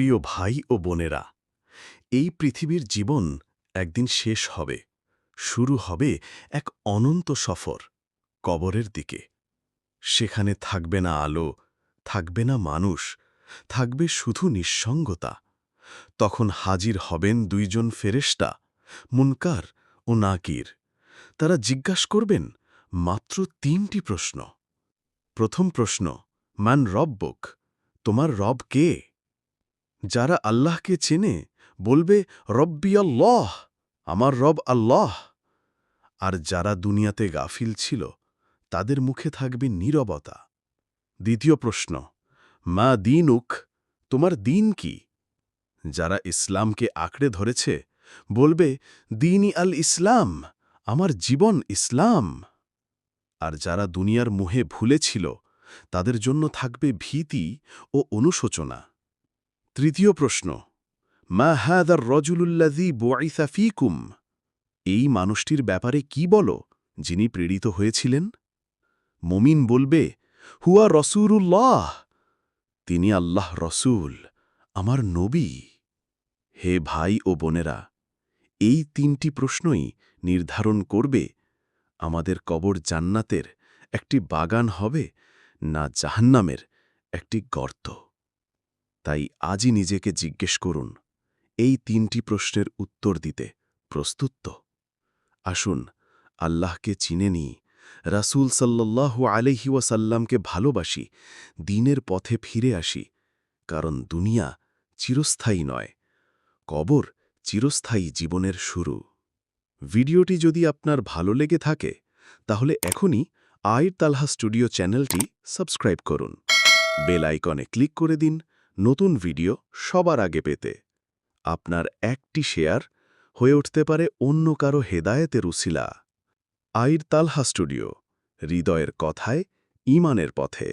প্রিয় ভাই ও বোনেরা, এই পৃথিবীর জীবন একদিন শেষ হবে, শুরু হবে এক অনন্ত সফর কবরের দিকে। সেখানে থাকবে না আলো, থাকবে না মানুষ, থাকবে শুধু নিঃসঙ্গতা। তখন হাজির হবেন দুইজন ফেরেশতা, মুনকার ও নাকির। তারা জিজ্ঞাস করবেন, মাত্র তিনটি প্রশ্ন। প্রথম প্রশ্ন, মান রব্বক? তোমার রব কে? যারা আল্লাহকে চেনে, বলবে, রব্বি আল্লাহ, আমার রব আল্লাহ। আর যারা দুনিয়াতে গাফিল ছিল, তাদের মুখে থাকবে নীরবতা। দ্বিতীয় প্রশ্ন, মা দিনুক, তোমার দিন কি? যারা ইসলামকে আঁকড়ে ধরেছে, বলবে দিনই আল ইসলাম, আমার জীবন ইসলাম। আর যারা দুনিয়ার মুহে ভুলেছিল তাদের জন্য থাকবে ভীতি ও অনুশোচনা। তৃতীয় প্রশ্ন, মা হ্যাদার রজুলুল্লাদি বোয়াইসা ফিকুম? এই মানুষটির ব্যাপারে কি বলো, যিনি প্রেরিত হয়েছিলেন? মমিন বলবে, হুয়া রসুরুল্লাহ তিনি, আল্লাহ রসুল, আমার নবী। হে ভাই ও বোনেরা, এই তিনটি প্রশ্নই নির্ধারণ করবে, আমাদের কবর জান্নাতের একটি বাগান হবে না জাহান্নামের একটি গর্ত। তাই আজই নিজেকে জিজ্ঞেস করুন। এই তিনটি প্রশ্নের উত্তর দিতে প্রস্তুত তো? আসুন, আল্লাহকে চিনে নিই। রাসূল সাল্লাল্লাহু আলহি ওয়াসাল্লামকে ভালোবাসি, দিনের পথে ফিরে আসি, কারণ দুনিয়া চিরস্থায়ী নয়, কবর চিরস্থায়ী জীবনের শুরু। ভিডিওটি যদি আপনার ভালো লেগে থাকে, তাহলে এখনই আয়ের তালহা স্টুডিও চ্যানেলটি সাবস্ক্রাইব করুন। বেল আইকনে ক্লিক করে দিন নতুন ভিডিও সবার আগে পেতে। আপনার একটি শেয়ার হয়ে উঠতে পারে অন্য কারও হেদায়েতের উসিলা। আইর তালহা স্টুডিও, হৃদয়ের কথায় ইমানের পথে।